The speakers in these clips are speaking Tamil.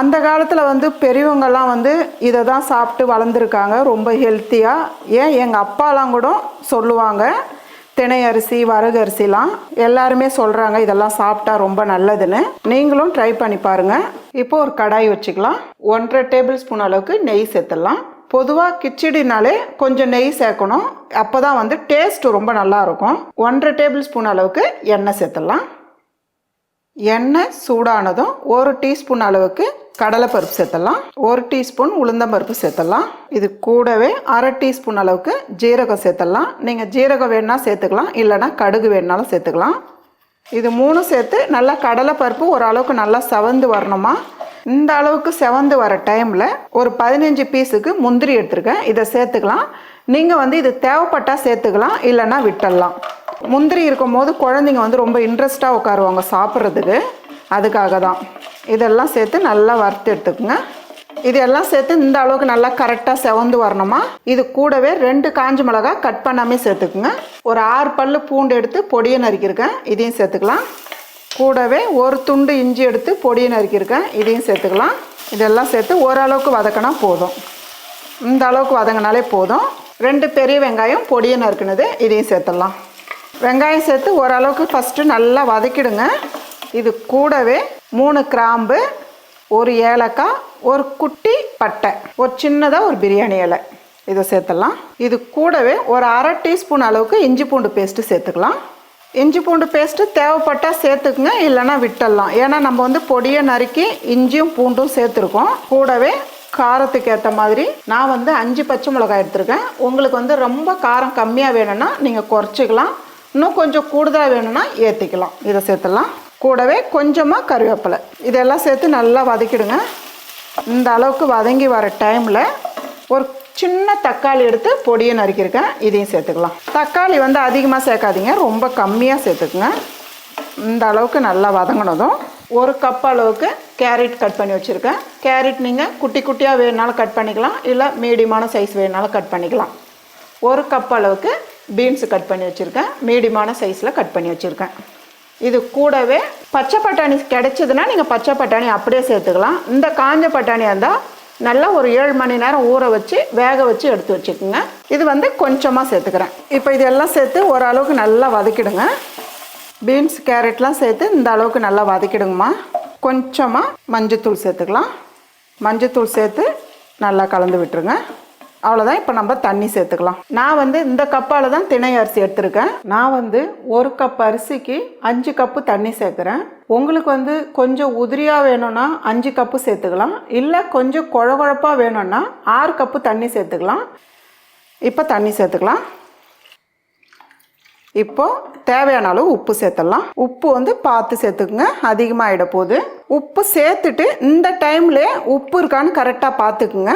அந்த காலத்தில் வந்து பெரியவங்கள்லாம் வந்து இதை தான் சாப்பிட்டு வளர்ந்துருக்காங்க ரொம்ப ஹெல்த்தியாக ஏன்? எங்கள் அப்பாலாம் கூட சொல்லுவாங்க திணை அரிசி வரகு அரிசிலாம் எல்லாருமே சொல்கிறாங்க இதெல்லாம் சாப்பிட்டா ரொம்ப நல்லதுன்னு. நீங்களும் ட்ரை பண்ணி பாருங்கள் இப்போ ஒரு கடாய் வச்சுக்கலாம். ஒன்றரை டேபிள் ஸ்பூன் அளவுக்கு நெய் சேர்த்துடலாம். பொதுவாக கிச்சடினாலே கொஞ்சம் நெய் சேர்க்கணும். அப்போ தான் வந்து டேஸ்ட் ரொம்ப நல்லா இருக்கும். ஒன்றரை டேபிள் ஸ்பூன் அளவுக்கு எண்ணெய் சேர்த்துடலாம். எண்ணெய் சூடானதும் ஒரு டீஸ்பூன் அளவுக்கு கடலைப்பருப்பு சேர்த்தலாம் ஒரு டீஸ்பூன் உளுந்தம்பருப்பு சேர்த்தலாம் இது கூடவே அரை டீஸ்பூன் அளவுக்கு ஜீரகம் சேர்த்துடலாம். நீங்கள் ஜீரகம் வேணால் சேர்த்துக்கலாம் இல்லைன்னா கடுகு வேணாலும் சேர்த்துக்கலாம். இது மூணு சேர்த்து நல்லா கடலைப்பருப்பு ஓரளவுக்கு நல்லா செவந்து வரணுமா? இந்த அளவுக்கு செவந்து வர டைமில் ஒரு பதினஞ்சு பீஸுக்கு முந்திரி எடுத்துருக்கேன். இதை சேர்த்துக்கலாம். நீங்கள் வந்து இது தேவைப்பட்டால் சேர்த்துக்கலாம் இல்லைன்னா விட்டுடலாம். முந்திரி இருக்கும் போது குழந்தைங்க வந்து ரொம்ப இன்ட்ரெஸ்ட்டாக உட்காருவாங்க சாப்பிட்றதுக்கு. அதுக்காக தான் இதெல்லாம் சேர்த்து நல்லா வறுத்து எடுத்துக்கோங்க. இதெல்லாம் சேர்த்து இந்த அளவுக்கு நல்லா கரெக்டாக செவந்து வரணுமா? இது கூடவே ரெண்டு காஞ்ச மிளகா கட் பண்ணாமே சேர்த்துக்குங்க. ஒரு ஆறு பல்லு பூண்டு எடுத்து பொடியை நறுக்கியிருக்கேன். இதையும் சேர்த்துக்கலாம். கூடவே ஒரு துண்டு இஞ்சி எடுத்து பொடியை நறுக்கியிருக்கேன். இதையும் சேர்த்துக்கலாம். இதெல்லாம் சேர்த்து ஓரளவுக்கு வதக்கினா போதும். இந்த அளவுக்கு வதங்கினாலே போதும். ரெண்டு பெரிய வெங்காயம் பொடியை நறுக்குனது. இதையும் சேர்த்துடலாம். வெங்காயம் சேர்த்து ஓரளவுக்கு ஃபஸ்ட்டு நல்லா வதக்கிடுங்க. இது கூடவே மூணு கிராம்பு ஒரு ஏலக்காய் ஒரு குட்டி பட்டை ஒரு சின்னதாக ஒரு பிரியாணி இலை. இதை சேர்த்துடலாம். இது கூடவே ஒரு அரை டீஸ்பூன் அளவுக்கு இஞ்சி பூண்டு பேஸ்ட்டு சேர்த்துக்கலாம். இஞ்சி பூண்டு பேஸ்ட்டு தேவைப்பட்டால் சேர்த்துக்குங்க இல்லைன்னா விட்டுடலாம். ஏன்னா நம்ம வந்து பொடியை நறுக்கி இஞ்சியும் பூண்டும் சேர்த்துருக்கோம். கூடவே காரத்துக்கு ஏற்ற மாதிரி நான் வந்து அஞ்சு பச்சை மிளகாய் எடுத்திருக்கேன். உங்களுக்கு வந்து ரொம்ப காரம் கம்மியாக வேணும்னா நீங்கள் குறைச்சிக்கலாம். இன்னும் கொஞ்சம் கூடுதலாக வேணும்னா ஏற்றிக்கலாம் இதை சேர்த்துடலாம். கூடவே கொஞ்சமாக கருவேப்பிலை. இதெல்லாம் சேர்த்து நல்லா வதக்கிடுங்க. இந்த அளவுக்கு வதங்கி வர டைமில் ஒரு சின்ன தக்காளி எடுத்து பொடியை நறுக்கியிருக்கேன். இதையும் சேர்த்துக்கலாம். தக்காளி வந்து அதிகமாக சேர்க்காதீங்க. ரொம்ப கம்மியாக சேர்த்துக்குங்க. இந்த அளவுக்கு நல்லா வதங்கினதும் ஒரு கப் அளவுக்கு கேரட் கட் பண்ணி வச்சுருக்கேன். கேரட் நீங்கள் குட்டி குட்டியாக வேணுனாலும் கட் பண்ணிக்கலாம். இல்லை மீடியமான சைஸ் வேணுனாலும் கட் பண்ணிக்கலாம். ஒரு கப் அளவுக்கு பீன்ஸு கட் பண்ணி வச்சுருக்கேன். மீடியமான சைஸில் கட் பண்ணி வச்சுருக்கேன். இது கூடவே பச்சை பட்டாணி கிடைச்சதுன்னா நீங்கள் பச்சை பட்டாணி அப்படியே சேர்த்துக்கலாம். இந்த காஞ்ச பட்டாணியாக இருந்தால் நல்லா ஒரு ஏழு மணி நேரம் ஊற வச்சு வேக வச்சு எடுத்து வச்சுக்கோங்க. இது வந்து கொஞ்சமாக சேர்த்துக்கிறேன். இப்போ இதெல்லாம் சேர்த்து ஓரளவுக்கு நல்லா வதக்கிடுங்க. பீன்ஸ் கேரட்லாம் சேர்த்து இந்த அளவுக்கு நல்லா வதக்கிடுங்கம்மா. கொஞ்சமாக மஞ்சத்தூள் சேர்த்துக்கலாம். மஞ்சத்தூள் சேர்த்து நல்லா கலந்து விட்டுருங்க. அவ்வளோதான் இப்போ நம்ம தண்ணி சேர்த்துக்கலாம். நான் வந்து இந்த கப்பால் தான் திணை அரிசி எடுத்திருக்கேன். நான் வந்து ஒரு கப் அரிசிக்கு அஞ்சு கப்பு தண்ணி சேர்க்குறேன். உங்களுக்கு வந்து கொஞ்சம் உதிரியாக வேணும்னா அஞ்சு கப்பு சேர்த்துக்கலாம். இல்லை கொஞ்சம் குழகுழப்பாக வேணும்னா ஆறு கப்பு தண்ணி சேர்த்துக்கலாம். இப்போ தண்ணி சேர்த்துக்கலாம். இப்போ தேவையான அளவு உப்பு சேர்த்துடலாம். உப்பு வந்து பார்த்து சேர்த்துக்குங்க. அதிகமாகிட போகுது. உப்பு சேர்த்துட்டு இந்த டைம்லேயே உப்பு இருக்கான்னு கரெக்டாக பார்த்துக்குங்க.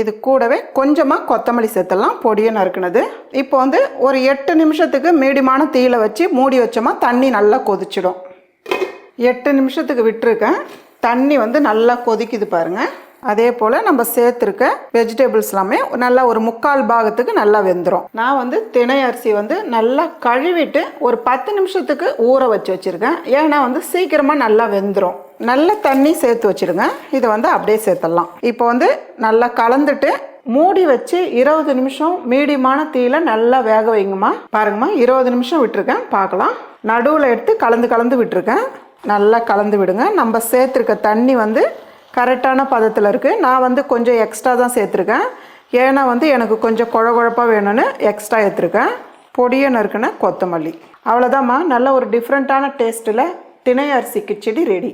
இது கூடவே கொஞ்சமாக கொத்தமல்லி சேர்த்தெல்லாம் பொடியை நறுக்குனது. இப்போ வந்து ஒரு எட்டு நிமிஷத்துக்கு மீடியமான தீயில வச்சு மூடி வச்சோமா தண்ணி நல்லா கொதிச்சிடும். எட்டு நிமிஷத்துக்கு விட்டுருக்கேன். தண்ணி வந்து நல்லா கொதிக்குது பாருங்கள் அதே போல் நம்ம சேர்த்துருக்க வெஜிடபிள்ஸ் எல்லாமே நல்லா ஒரு முக்கால் பாகத்துக்கு நல்லா வெந்துடும் நான் வந்து திணை அரிசி வந்து நல்லா கழுவிட்டு ஒரு பத்து நிமிஷத்துக்கு ஊற வச்சு வச்சுருக்கேன். ஏன்னா வந்து சீக்கிரமாக நல்லா வெந்துடும் நல்ல தண்ணி சேர்த்து வச்சுருங்க. இதை வந்து அப்படியே சேர்த்துடலாம். இப்போ வந்து நல்லா கலந்துட்டு மூடி வச்சு இருபது நிமிஷம் மீடியமான தீயில நல்லா வேக வைங்கம்மா. பாருங்கம்மா இருபது நிமிஷம் விட்டுருக்கேன். பார்க்கலாம். நடுவில் எடுத்து கலந்து கலந்து விட்டுருக்கேன். நல்லா கலந்து விடுங்க. நம்ம சேர்த்துருக்க தண்ணி வந்து கரெக்டான பதத்தில் இருக்குது நான் வந்து கொஞ்சம் எக்ஸ்ட்ரா தான் சேர்த்துருக்கேன். ஏன்னா வந்து எனக்கு கொஞ்சம் குழ குழப்பாக வேணும்னு எக்ஸ்ட்ரா எடுத்துருக்கேன் பொடியை நறுக்குன கொத்தமல்லி. அவ்வளோதாம்மா நல்ல ஒரு டிஃப்ரெண்ட்டான டேஸ்ட்டில் திணை அரிசி கிச்சடி ரெடி